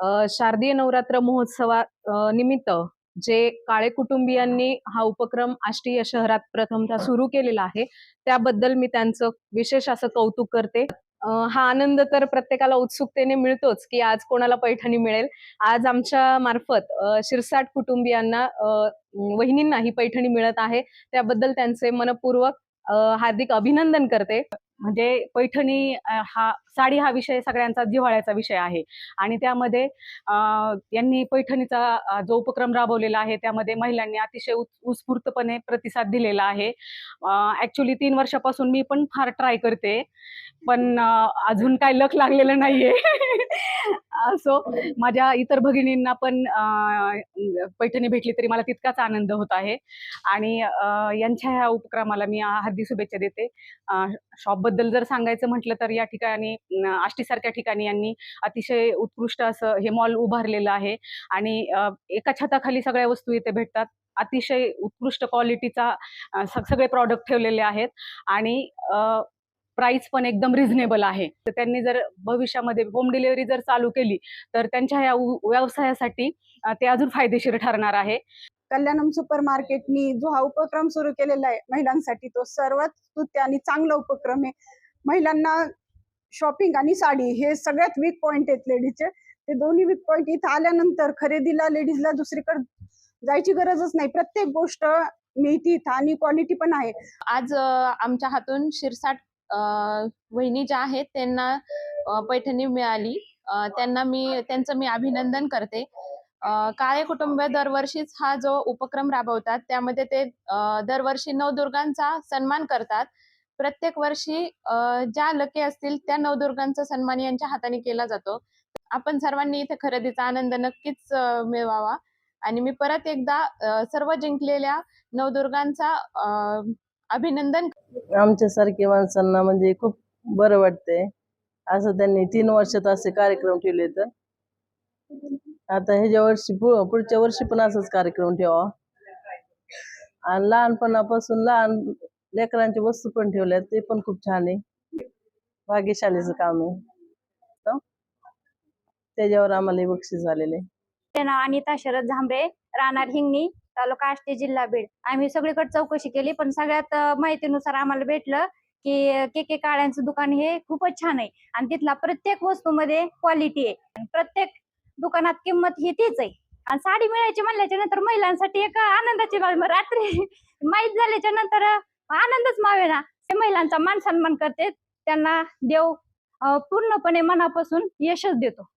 अ, शारदीय नवरात्र महोत्सवा निमित्त जे काळे कुटुंबियांनी हा उपक्रम आष्टी या शहरात प्रथमतः सुरू केलेला आहे त्याबद्दल मी त्यांचं विशेष असं कौतुक करते. हा आनंद तर प्रत्येकाला उत्सुकतेने मिळतोच की आज कोणाला पैठणी मिळेल. आज आमच्या मार्फत शिरसाट कुटुंबियांना अ, वहिनींना ही पैठणी मिळत आहे. त्याबद्दल त्यांचे मनपूर्वक हार्दिक अभिनंदन करते. म्हणजे पैठणी हा साडी हा विषय सगळ्यांचा जिव्हाळ्याचा विषय आहे. आणि त्यामध्ये यांनी पैठणीचा जो उपक्रम राबवलेला आहे त्यामध्ये महिलांनी अतिशय उत्स्फूर्तपणे प्रतिसाद दिलेला आहे. ऍक्च्युली तीन वर्षापासून मी पण फार ट्राय करते. पण अजून काय लक लागलेलं नाहीये. असो माझ्या इतर भगिनींना पण पैठणी भेटली तरी मला तितकाच आनंद होत आहे. आणि यांच्या ह्या उपक्रमाला मी हार्दिक शुभेच्छा देते. शॉपबद्दल जर सांगायचं म्हटलं तर या ठिकाणी आष्टीसारख्या ठिकाणी यांनी अतिशय उत्कृष्ट असं हे मॉल उभारलेलं आहे. आणि एका छताखाली सगळ्या वस्तू इथे भेटतात. अतिशय उत्कृष्ट क्वालिटीचा सगळे प्रॉडक्ट ठेवलेले आहेत. आणि प्राइस पण एकदम रिझनेबल आहे. तर त्यांनी जर भविष्यामध्ये होम डिलिव्हरी जर चालू केली तर त्यांच्या या उ- व्यवसायासाठी ते अजून फायदेशीर ठरणार आहे. कल्याणम सुपर मार्केटनी जो हा उपक्रम सुरू केलेला आहे महिलांसाठी तो सर्वात स्तुत्य आणि चांगला उपक्रम आहे. महिलांना शॉपिंग आणि साडी हे सगळ्यात वीक पॉइंट आहेत लेडीजचे ते दोन्ही वीक पॉइंट इथं आल्यानंतर खरेदीला लेडीजला दुसरीकडे जायची गरजच नाही. प्रत्येक गोष्ट मिळते इथं आणि क्वालिटी पण आहे. आज आमच्या हातून शिरसाट वहिनी ज्या आहेत त्यांना पैठणी मिळाली. त्यांना मी त्यांचं मी अभिनंदन करते. काळे कुटुंब दरवर्षीच हा जो उपक्रम राबवतात त्यामध्ये ते दरवर्षी नवदुर्गांचा सन्मान करतात. प्रत्येक वर्षी ज्या लके असतील त्या नवदुर्गांचा सन्मान यांच्या हाताने केला जातो. आपण सर्वांनी इथे खरेदीचा आनंद नक्कीच मिळवावा. आणि मी परत एकदा सर्व जिंकलेल्या नवदुर्गांचा अ, अभिनंदन आमच्यासारख्या माणसांना म्हणजे खूप बरं वाटतंय. असं त्यांनी तीन वर्षात असे कार्यक्रम ठेवले तर. आता ह्याच्या वर्षी पुढच्या वर्षी पण असंच कार्यक्रम ठेवा. आणि लहानपणापासून लहान लेकरांची वस्तू पण ठेवल्यात ते पण खूप छान आहे. भाग्यशालीचं काम आहे. त्याच्यावर आम्हाला बक्षीस झालेले आहे. माझे नाव अनिता शरद झांबरे राहणार हिंगणी. तालुका आष्टी जिल्हा बीड. आम्ही सगळीकडे चौकशी केली पण सगळ्यात माहितीनुसार आम्हाला भेटलं की के के काळ्यांचं दुकान हे खूपच छान आहे. आणि तिथला प्रत्येक वस्तूमध्ये क्वालिटी आहे. प्रत्येक दुकानात किंमत ही तीच आहे. आणि साडी मिळायची म्हणल्याच्या नंतर महिलांसाठी एक आनंदाची बाब रात्री माहीत झाल्याच्यानंतर आनंदच मावेना ते महिलांचा मान सन्मान करते. त्यांना देव पूर्णपणे मनापासून यशच देतो.